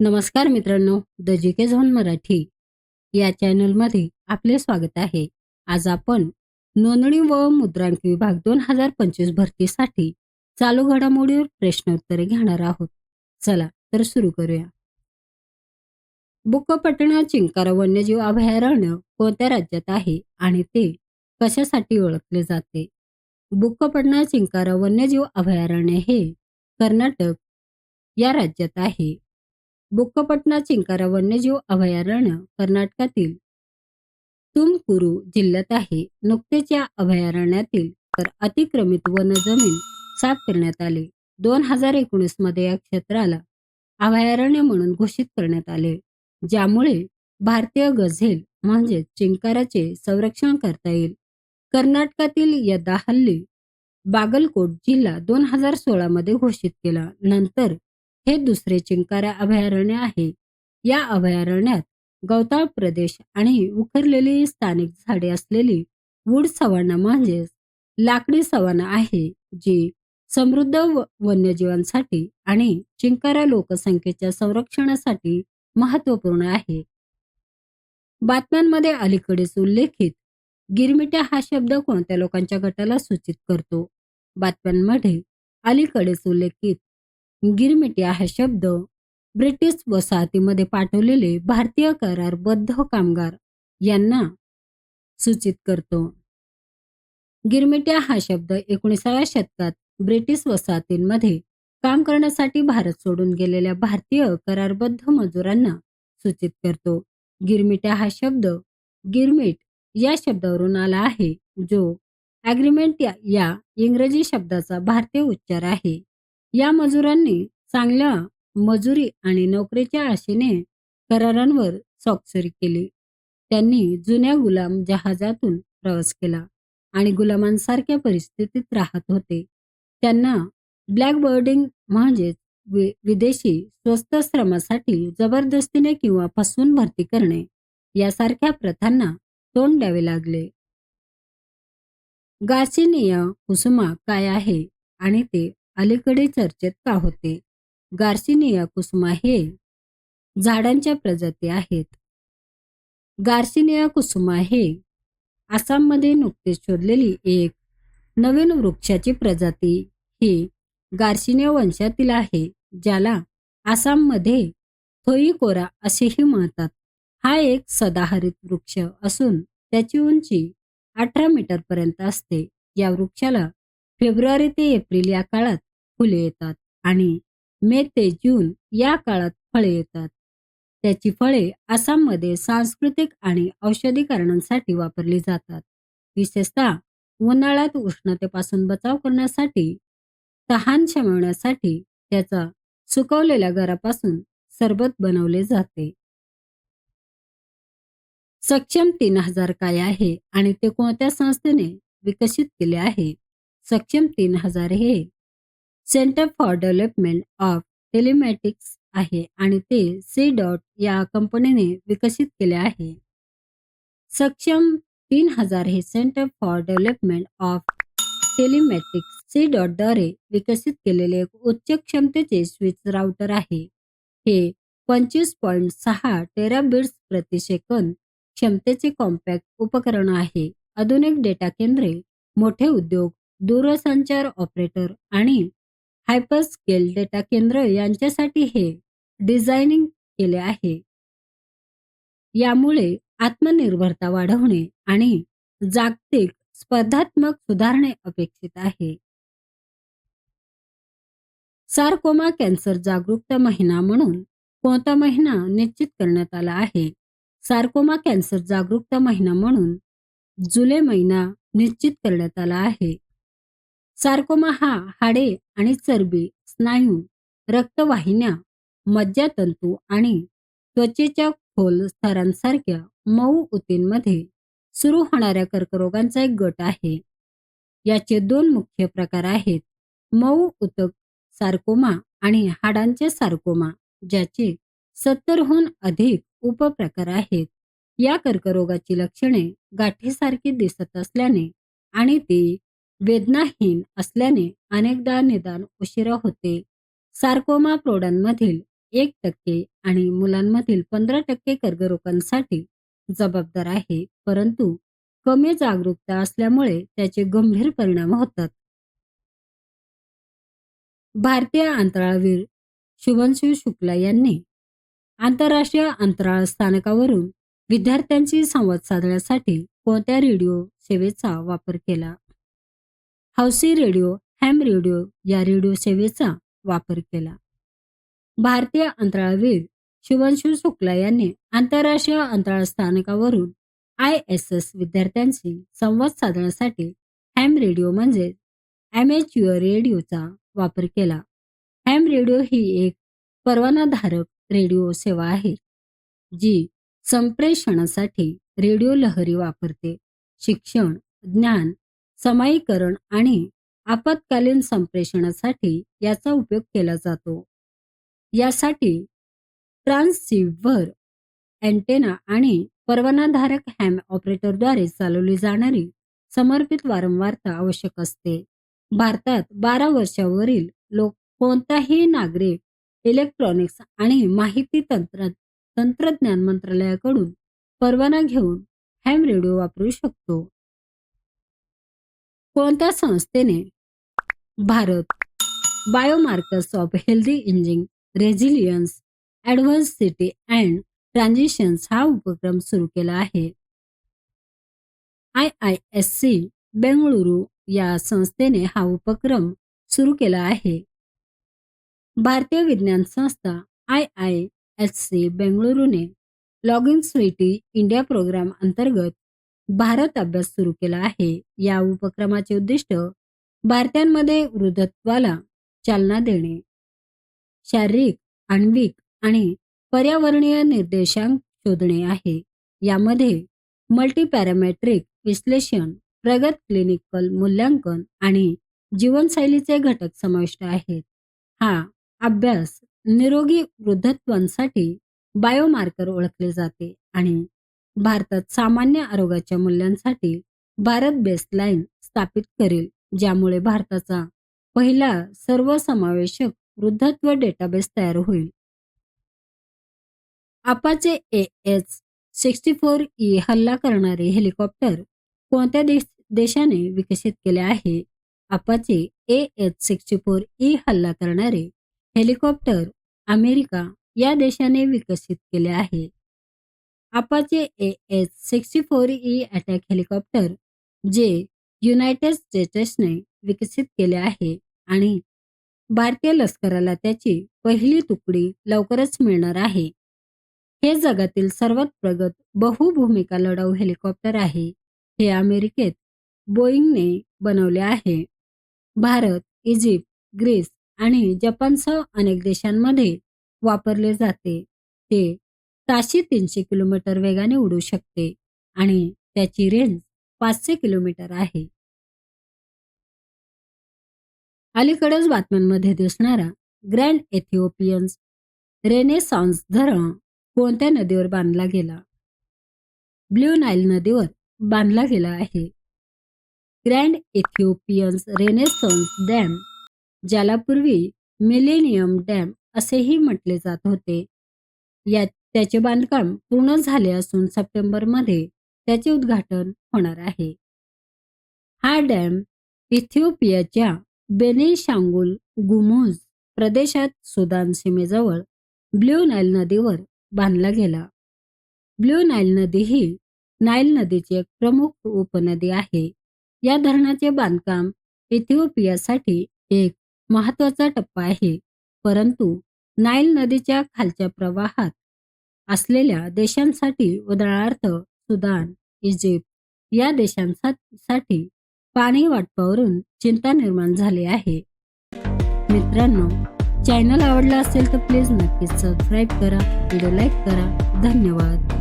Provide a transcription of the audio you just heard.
नमस्कार मित्रांनो the G K zone Marathi या चॅनलमध्ये आपले स्वागत आहे. आज आपण नोंदणी व मुद्रांक विभाग दोन हजार पंचवीस भरतीसाठी चालू घडामोडीवर प्रश्नोत्तरे घेणार आहोत. चला तर सुरू करूया. बुक्कपटणा चिंकारा वन्यजीव अभयारण्य कोणत्या राज्यात आहे आणि ते कशासाठी ओळखले जाते? बुक्कपटणा चिंकारा वन्यजीव अभयारण्य हे कर्नाटक या राज्यात आहे. बुक्कपटना चिंकारा वन्यजीव अभयारण्य कर्नाटकातील तुमकुरू जिल्ह्यात आहे. नुकतेच या अभयारण्यातील तर अतिक्रमित वन जमीन साफ करण्यात आले. दोन हजार एकोणीसमध्ये या क्षेत्राला अभयारण्य म्हणून घोषित करण्यात आले ज्यामुळे भारतीय गझेल म्हणजे चिंकाराचे संरक्षण करता येईल. कर्नाटकातील यदाहल्ली बागलकोट जिल्हा दोन हजार सोळा मध्ये घोषित केला. नंतर हे दुसरे चिंकारा अभयारण्य आहे. या अभयारण्यात गवताळ प्रदेश आणि उखरलेली स्थानिक झाडे असलेली वूड सवाना म्हणजेच लाकडी सवाना आहे जी समृद्ध व- वन्यजीवांसाठी आणि चिंकारा लोकसंख्येच्या संरक्षणासाठी महत्त्वपूर्ण आहे. बातम्यांमध्ये अलीकडेच उल्लेखित गिरमिट्या हा शब्द कोणत्या लोकांच्या गटाला सूचित करतो? बातम्यांमध्ये अलीकडेच उल्लेखित गिरमिट्या हा शब्द ब्रिटिश वसाहतीमध्ये पाठवलेले भारतीय करारबद्ध कामगार यांना सूचित करतो. गिरमिट्या हा शब्द एकोणीसाव्या शतकात ब्रिटिश वसाहतींमध्ये काम करण्यासाठी भारत सोडून गेलेल्या भारतीय करारबद्ध मजुरांना सूचित करतो. गिरमिट्या हा शब्द गिरमिट या शब्दावरून आला आहे जो ॲग्रीमेंट या, या इंग्रजी शब्दाचा भारतीय उच्चार आहे. या मजुरांनी चांगल्या मजुरी आणि नोकरीच्या आशेने करारांवर स्वाक्षरी केली. त्यांनी जुन्या गुलाम जहाजातून प्रवास केला आणि गुलामांसारख्या परिस्थितीत राहत होते. त्यांना ब्लॅक बर्डिंग म्हणजेच वि- विदेशी स्वस्त श्रमासाठी जबरदस्तीने किंवा फसवून भरती करणे यासारख्या प्रथांना तोंड द्यावे लागले. गासिनिया कुसुमा काय आहे आणि ते अलीकडे चर्चेत का होते? गार्सिनिया कुसुमा हे झाडांच्या प्रजाती आहेत. गार्सिनिया कुसुमा हे आसाममध्ये नुकतेच शोधलेली एक नवीन वृक्षाची प्रजाती ही गार्सिनिया वंशातील आहे ज्याला आसाममध्ये थोईकोरा असेही म्हणतात. हा एक सदाहरित वृक्ष असून त्याची उंची अठरा मीटर पर्यंत असते. या वृक्षाला फेब्रुवारी ते एप्रिल या काळात फुले येतात आणि मे ते जून या काळात फळे येतात. त्याची फळे आसाममध्ये सांस्कृतिक आणि औषधी कारणांसाठी वापरली जातात. विशेषतः उन्हाळ्यात उष्णतेपासून बचाव करण्यासाठी तहान शमवण्यासाठी त्याचा सुकवलेल्या गरापासून सरबत बनवले जाते. सक्षम तीन हजार काय आहे आणि ते कोणत्या संस्थेने विकसित केले आहे? सक्षम तीन हजार हे centre for development of telematics आहे आणि ते सी डॉट या कंपनीने विकसित केले आहे. सक्षम तीन हजार हे centre for development of telematics C डॉटद्वारे विकसित केलेले एक उच्च क्षमतेचे स्विच राउटर आहे. हे पंचवीस पॉईंट सहा टेराबिट्स प्रति सेकंद क्षमतेचे कॉम्पॅक्ट उपकरण आहे. आधुनिक डेटा केंद्रे मोठे उद्योग दूरसंचार ऑपरेटर आणि हायपरस्केल डेटा केंद्र यांच्यासाठी हे डिझायनिंग केले आहे. यामुळे आत्मनिर्भरता वाढवणे आणि जागतिक स्पर्धात्मक सुधारणे अपेक्षित आहे. सार्कोमा कॅन्सर जागरूकता महिना म्हणून कोणता महिना निश्चित करण्यात आला आहे? सार्कोमा कॅन्सर जागरूकता महिना म्हणून जुलै महिना निश्चित करण्यात आला आहे. सार्कोमा हा हाडे आणि चरबी स्नायू रक्तवाहिन्या मज्जातंतू आणि त्वचेच्या खोल स्तरांसारख्या मऊ ऊतींमध्ये सुरू होणाऱ्या कर्करोगांचा एक गट आहे. याचे दोन मुख्य प्रकार आहेत मऊ उतक सार्कोमा आणि हाडांचे सार्कोमा ज्याचे सत्तरहून अधिक उपप्रकार आहेत. या कर्करोगाची लक्षणे गाठीसारखी दिसत असल्याने आणि ती वेदनाहीन असल्याने अनेकदा निदान उशिरा होते. सार्कोमा प्रौढांमधील एक टक्के आणि मुलांमधील पंधरा टक्के कर्करोगांसाठी जबाबदार आहे. परंतु कमी जागरूकता असल्यामुळे त्याचे गंभीर परिणाम होतात. भारतीय अंतराळवीर शुभंशू शुक्ला यांनी आंतरराष्ट्रीय अंतराळ स्थानकावरून विद्यार्थ्यांशी संवाद साधण्यासाठी कोणत्या रेडिओ सेवेचा वापर केला? हौसी रेडिओ हॅम रेडिओ या रेडिओ सेवेचा वापर केला. भारतीय अंतराळवीर शिवांशू शुक्ला यांनी आंतरराष्ट्रीय अंतराळ स्थानकावरून आय एस एस विद्यार्थ्यांशी संवाद साधण्यासाठी हॅम रेडिओ म्हणजे ॲमेच्युअर रेडिओचा वापर केला. हॅम रेडिओ ही एक परवानाधारक रेडिओ सेवा आहे जी संप्रेषणासाठी रेडिओ लहरी वापरते. शिक्षण ज्ञान समायीकरण आणि आपत्कालीन संप्रेषणासाठी याचा उपयोग केला जातो. यासाठी ट्रान्सिव्हर अँटेना आणि परवानाधारक हॅम ऑपरेटरद्वारे चालवली जाणारी समर्पित वारंवारता आवश्यक असते. भारतात बारा वर्षावरील लोक कोणताही नागरिक इलेक्ट्रॉनिक्स आणि माहिती तंत्र तंत्रज्ञान मंत्रालयाकडून परवाना घेऊन हॅम रेडिओ वापरू शकतो. कोणत्या संस्थेने Bharat biomarkers of healthy ageing resilience adversity and transitions हा उपक्रम सुरू केला आहे. I I S C Bengaluru या संस्थेने हा उपक्रम सुरू केला आहे. भारतीय विज्ञान संस्था आय आय एस सी बेंगळुरूने लॉगिंग स्वीटी इंडिया प्रोग्राम अंतर्गत भारत अभ्यास सुरू केला आहे. या उपक्रमाचे उद्दिष्ट भारतीयांमध्ये वृद्धत्वाला चालना देणे. शारीरिक आण्विक आणि पर्यावरणीय निर्देशांक शोधणे आहे. यामध्ये मल्टीपॅरामेट्रिक विश्लेषण प्रगत क्लिनिकल मूल्यांकन आणि जीवनशैलीचे घटक समाविष्ट आहेत. हा अभ्यास निरोगी वृद्धत्वांसाठी बायोमार्कर ओळखले जाते आणि भारतात सामान्य आरोग्याच्या मूल्यांसाठी भारत बेसलाईन स्थापित करेल ज्यामुळे भारताचा पहिला सर्वसमावेशक वृद्धत्व डेटाबेस तयार होईल. Apache A H sixty four E हल्ला करणारे हेलिकॉप्टर कोणत्या देश देशाने विकसित केले आहे? Apache A H sixty four E हल्ला करणारे हेलिकॉप्टर अमेरिका या देशाने विकसित केले आहे. Apache A H sixty four E attack helicopter जे युनायटेड स्टेट्सने विकसित केले आहे आणि भारतीय लष्कराला त्याची पहिली तुकडी लवकरच मिळणार आहे. हे जगातील सर्वात प्रगत बहुभूमिका लढाऊ हेलिकॉप्टर आहे. हे अमेरिकेत बोईंगने बनवले आहे. भारत इजिप्त ग्रीस आणि जपानसह अनेक देशांमध्ये वापरले जाते. ते ताशी तीनशे किलोमीटर वेगाने उडू शकते आणि त्याची रेंज पाचशे किलोमीटर आहे. अलीकडेच बातम्यांमध्ये दिसणारा ग्रँड एथिओपियन्स रेनेसॉन्स धरण कोणत्या नदीवर बांधला गेला? ब्ल्यू नाईल नदीवर बांधला गेला आहे. ग्रँड इथिओपियन्स रेनेसॉन्स डॅम ज्याला पूर्वी मिलेनियम डॅम असेही म्हटले जात होते या त्याचे बांधकाम पूर्ण झाले असून सप्टेंबरमध्ये त्याचे उद्घाटन होणार आहे. हा डॅम इथिओपियाच्या बेनेशांगुल गुमुज प्रदेशात सुदान सीमेजवळ ब्ल्यू नाईल नदीवर बांधला गेला. ब्ल्यू नाईल नदी ही नाईल नदीची एक प्रमुख उपनदी आहे. या धरणाचे बांधकाम इथिओपियासाठी एक महत्त्वाचा टप्पा आहे परंतु नाईल नदीच्या खालच्या प्रवाहात असलेल्या देशांसाठी उदाहरणार्थ सुदान इजिप्त या देशांसाठी पाणी वाटपावरून चिंता निर्माण झाली आहे. मित्रांनो चॅनल आवडला असेल तर प्लीज नक्कीच सबस्क्राईब करा व्हिडिओ लाईक करा. धन्यवाद.